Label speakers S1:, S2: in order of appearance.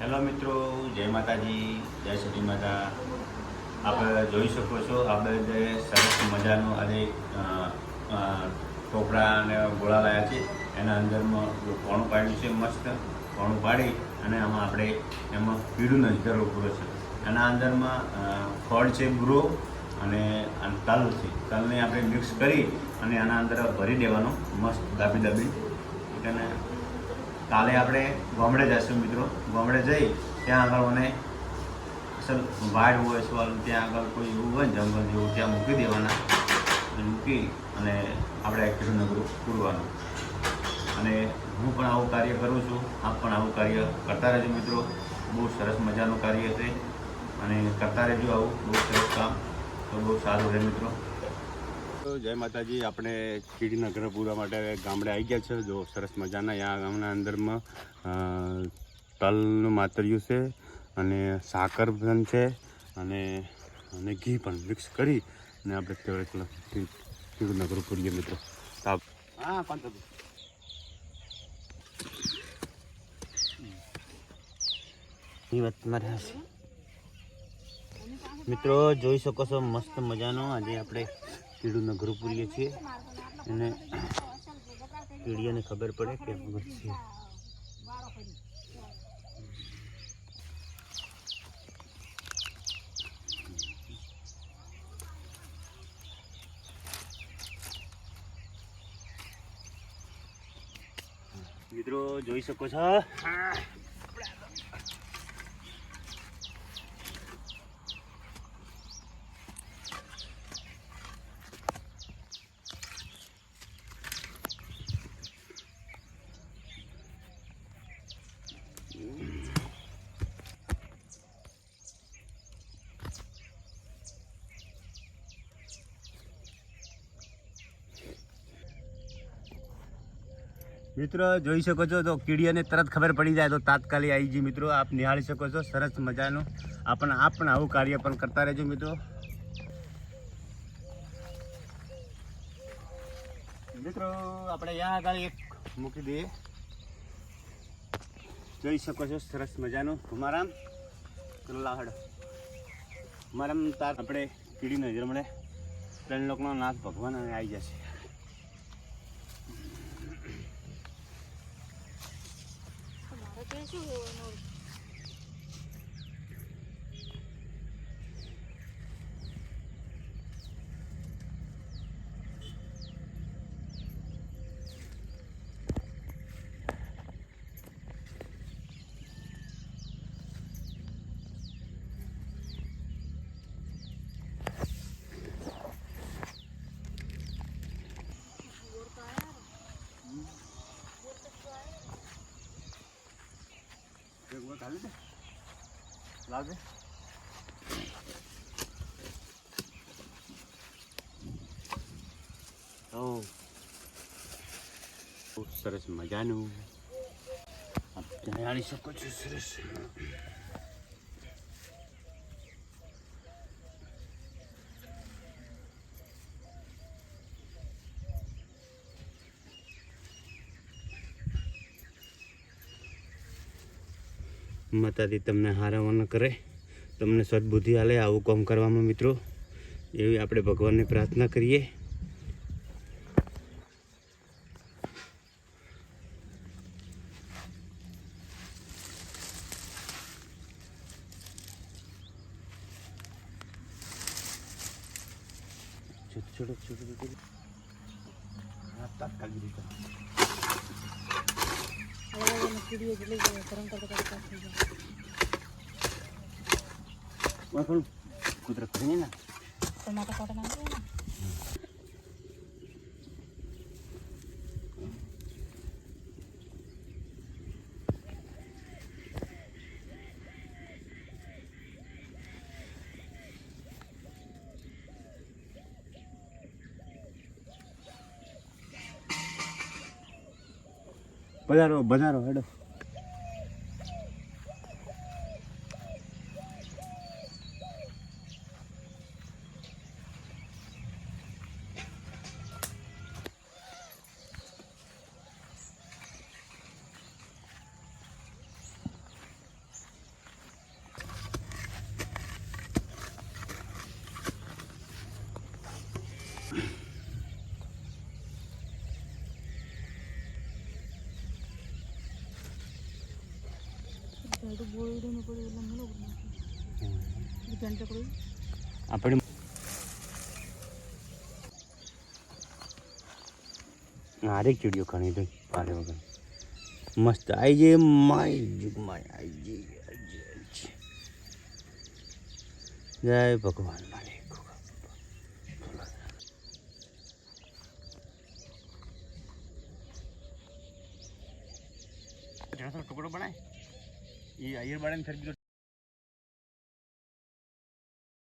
S1: Hello મિત્રો, જય માતાજી, જય સતી માતા. આપણે જોઈ શકો છો આપણે સરસ મજાનું આજે ટોપરા અને ગોળા લાયા છે. એના અંદરમાં કોણું પાડ્યું છે મસ્ત, કોણું પાડી અને આમાં આપણે એમાં પીળું નજરો પૂરો છે. એના અંદરમાં ફળ છે ગુરો અને તલ છે. તલને આપણે મિક્સ કરી અને આના અંદર ભરી દેવાનો, મસ્ત દાબી દાબી. અને કાલે આપણે ગામડે જઈશું મિત્રો. ગામડે જઈ ત્યાં આગળ મને અસલ વાડ હોય છે ત્યાં આગળ કોઈ એવું હોય જંગલ જેવું, ત્યાં મૂકી દેવાના. મૂકી અને આપણે કૃષ્ણ નગર પૂરવાનું. અને હું પણ આવું કાર્ય કરું છું. આપ પણ આવું કાર્ય કરતા રહેજો મિત્રો. બહુ સરસ મજાનું કાર્ય છે. અને કરતા રહેજો આવું. બહુ સરસ કામ. તો બહુ સારું રહે મિત્રો. જય માતાજી, આપણે કીડીના ઘર પૂરવા માટે ગામડે આવી ગયા છે. જો સરસ મજાના અહીંયા ગામના અંદરમાં તલનું માતરિયું છે અને સાકર પણ છે અને અને ઘી પણ મિક્સ કરી અને આપણે કીડીના ઘર પૂરીએ મિત્રો. તાપ હા એ વાત તમારે મિત્રો, જોઈ શકો છો મસ્ત મજાનો આજે આપણે કીડું નગર પૂરીએ છીએ. અને કીડીઓને ખબર પડે કે વગર છે. મિત્રો, જોઈ શકો છો? મિત્રો, જોઈ શકો છો તો કીડીઓને તરત ખબર પડી જાય તો તાત્કાલિક આવી જઈ મિત્રો, આપ નિહાળી શકો છો, સરસ મજાનું. આપણ આપ પણ આવું કાર્ય પણ કરતા રહેજો મિત્રો. મિત્રો, આપણે યા આગળ એક મૂકી દઈએ. જોઈ શકો છો, સરસ મજાનું. ઘુમારામ લાહડ મારામ તાર આપણે કીડી નજર મળે. ત્રણ લોકનો નાથ ભગવાન આવી જશે.
S2: તો શું
S1: લાવજે તો સરસ મજાનું. આપ જાણી શકો છો સરસ. માતાજી તમને હારાવા ન કરે તમને સદબુદ્ધિ આલે આવું કામ કરવામાં મિત્રો. એવી આપણે ભગવાનને પ્રાર્થના કરીએ. છોટો છોટો છોટો છોટો.
S2: કીડીઓ જ લઈ જાય, ગરમ કરતા કરતા થઈ જાય.
S1: પણ કુદરત ખરી ને
S2: ટમાટર કાઢી નાખજો ને.
S1: બજારો બજારો હેડો આપણે હારેક ચીડિયો ખાણી તો પાડે વગર. મસ્ત આઈ જે માય જુગમાય આઈ જે આઈ જે, આઈ જે. જય ભગવાન માલિક. ટુકડો બનાય. આયર બાળાને ફેર બીજો